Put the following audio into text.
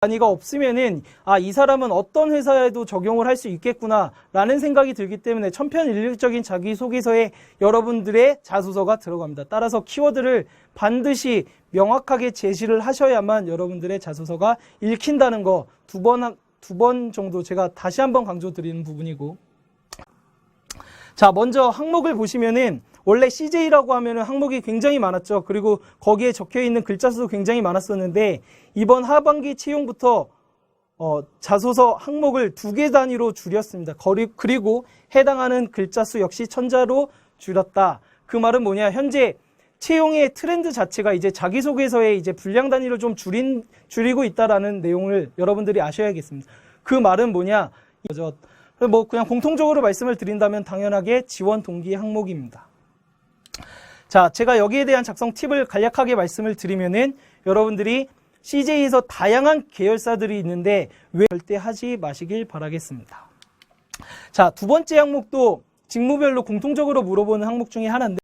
단위가 없으면은 아 이 사람은 어떤 회사에도 적용을 할 수 있겠구나라는 생각이 들기 때문에 천편일률적인 자기소개서에 여러분들의 자소서가 들어갑니다. 따라서 키워드를 반드시 명확하게 제시를 하셔야만 여러분들의 자소서가 읽힌다는 거 두 번 두 번 정도 제가 다시 한번 강조드리는 부분이고 자, 먼저 항목을 보시면은 원래 CJ라고 하면은 항목이 굉장히 많았죠. 그리고 거기에 적혀 있는 글자 수도 굉장히 많았었는데 이번 하반기 채용부터 어, 자소서 항목을 두 개 단위로 줄였습니다. 거리, 그리고 해당하는 글자 수 역시 천자로 줄였다. 그 말은 뭐냐? 현재 채용의 트렌드 자체가 이제 자기소개서에 이제 분량 단위를 좀 줄인, 줄이고 있다라는 내용을 여러분들이 아셔야겠습니다. 그 말은 뭐냐? 뭐 그냥 공통적으로 말씀을 드린다면 당연하게 지원 동기 항목입니다. 자, 제가 여기에 대한 작성 팁을 간략하게 말씀을 드리면은 여러분들이 CJ에서 다양한 계열사들이 있는데 왜 절대 하지 마시길 바라겠습니다. 자, 두 번째 항목도 직무별로 공통적으로 물어보는 항목 중에 하나인데